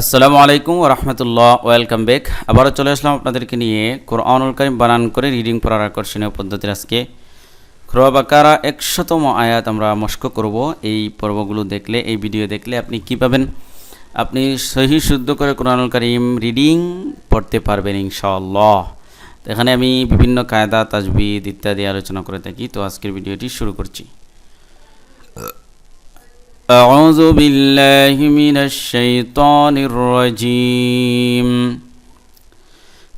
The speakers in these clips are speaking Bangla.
আসসালামু আলাইকুম রহমতুল্লাহ, ওয়েলকাম ব্যাক। আবারও চলে আসলাম আপনাদেরকে নিয়ে কোরআনুল কারিম বানান করে রিডিং পড়ার আকর্ষণীয় পদ্ধতির আজকে। খুরবা বাকারা একশতম আয়াত আমরা মস্ক করব। এই পর্বগুলো দেখলে, এই ভিডিও দেখলে আপনি কি পাবেন? আপনি সহি শুদ্ধ করে কোরআনুল কারিম রিডিং পড়তে পারবেন ইনশাআল্লাহ। এখানে আমি বিভিন্ন কায়দা, তাজবিদ ইত্যাদি আলোচনা করে থাকি। তো আজকের ভিডিওটি শুরু করছি। أعوذ بالله من الشيطان الرجيم.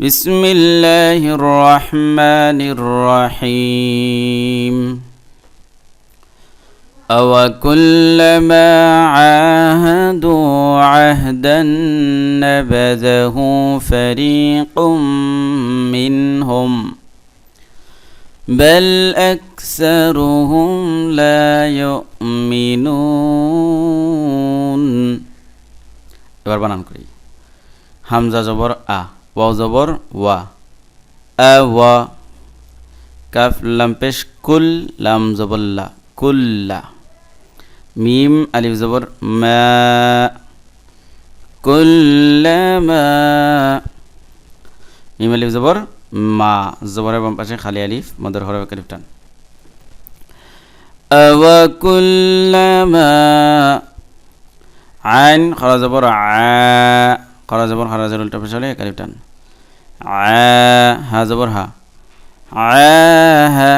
بسم الله الرحمن الرحيم. أوكلما عاهدوا عهدا نبذه فريق منهم بل أكثرهم لا يؤمنون এবার বানান করি হামজা জবর আ ওয়াও জবর ওয়া আ ওয়া কাফ লাম পেশ কুল লাম জবল্লা কুল্লা মিম আলিফ জবর মা কুল্লামা মিম আলিফ জবর মা জবরের বাম পাশে খালি আলিফ মদের হরফ আলিফ টান أوكلما আইন খরা জবর আ খরা জবর খরা জবর উল্টা পেশ হলে আলিফ টান আ হা জবর হা আ হা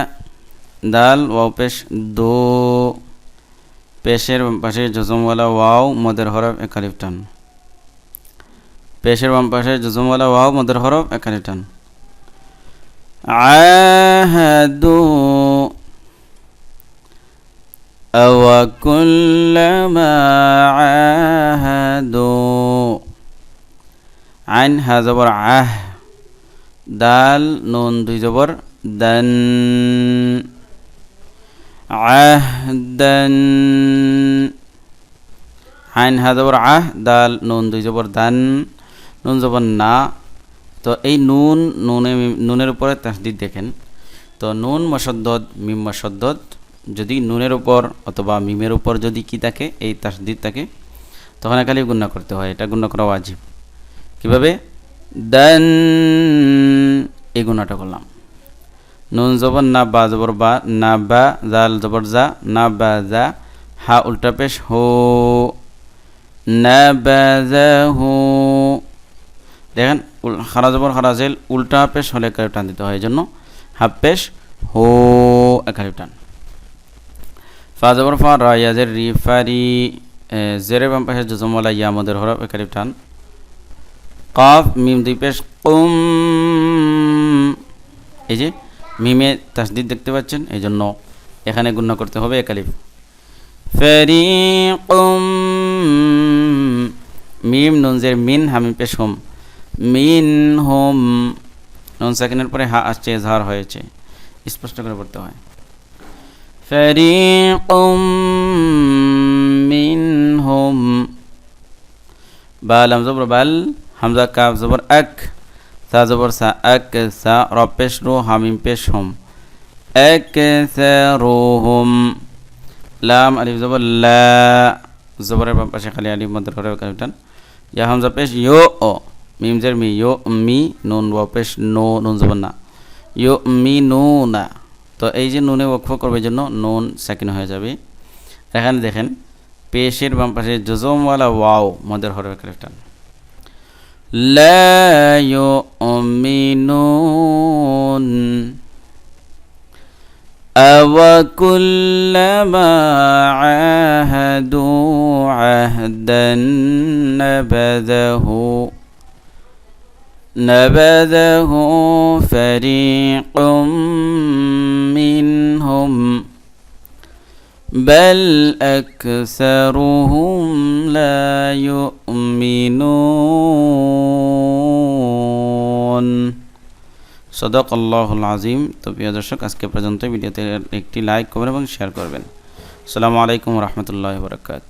দাল ওয়াও পেশ দো পেশের বাম পাশে জজমওয়ালা ওয়াও মদের হরফ এক আলিফ টান পেশের বাম পাশে জজমওয়ালা ওয়াও মদের হরফ এক আলিফ টান عاهدوا أو كلما عاهدوا. عن هذا عه دال نون دي زبر دن. عهدا عين هذا عه دال نون دي زبر دن. نون زبر نا. তো এই নুন, নুনে নুনের উপরে তাসদিদ দেখেন। তো নুন মসদ্দদ, মিম মসদ্দদ, যদি নুনের উপর অথবা মিমের উপর যদি কি থাকে, এই তাসদিদ থাকে, তখন একালি গুণা করতে হয়, এটা গুণা করা ওয়াজিব। কীভাবে? দেন, এই গুণাটা করলাম। নুন জবর না বা জবর বা, না বা জাল জবর যা, না বা যা, হা উল্টা পেশ, হো, না বা যা, হো। দেখেন খারা জবর উল্টা পেশ হলে একালিপ টান দিতে হয়, এই জন্য হাফ পেশ হো একালিপ টান। ফা জবর ফা রা ইয়াজের রি ফারি জেরে বাম পাশে জজমওয়ালা ইয়া হরফ একালিপ টান। কফ, মিম দুই পেশ কুম এই যে মিমে তাসদিদ দেখতে পাচ্ছেন, এই জন্য এখানে গুণ্য করতে হবে একালিপ ফেরি মিম নুনজের মিন, হামিম, পেশ, হোম। মিন হোম নুন সেকেন্ডের পরে হা আসছে, এজহার হয়েছে। স্পষ্ট করে পড়তে হয়। ফেরিকুম মিন হোম বাল হাম জবর বাল, হামজা কাফ জবর এক, সা জবর সা এক, সা র পেশ রো, হামিম পেশ হোম। এক রো হোম লাম আলিফ জবর লা, জবরের পাশে খালি আলিফ মধ্যে করে ইয়া হামজা পেশ, ইয়ো, ও। মিমজের মি ইয়ো মি নুন ওয়াপেশ নো নুন জবর না ইয়ো মি নু না তো এই যে নুনে ওয়াকফ করবে জন্য নুন সেকেন্ড হয়ে যাবে এখানে দেখেন পেশের বাম পাশে জজমওয়ালা ওয়াও মদের হরফ ক্রেফটান লা ইউমিনুন أوكلما عاهدوا عهدا نبذه نبذه فريق منهم بل أكثرهم لا يؤمنون সদক আল্লাহুল আজিম তো প্রিয় দর্শক আজকে পর্যন্ত ভিডিওতে একটি লাইক করবেন এবং শেয়ার করবেন আসসালামু আলাইকুম রহমতুল্লাহ বরকাত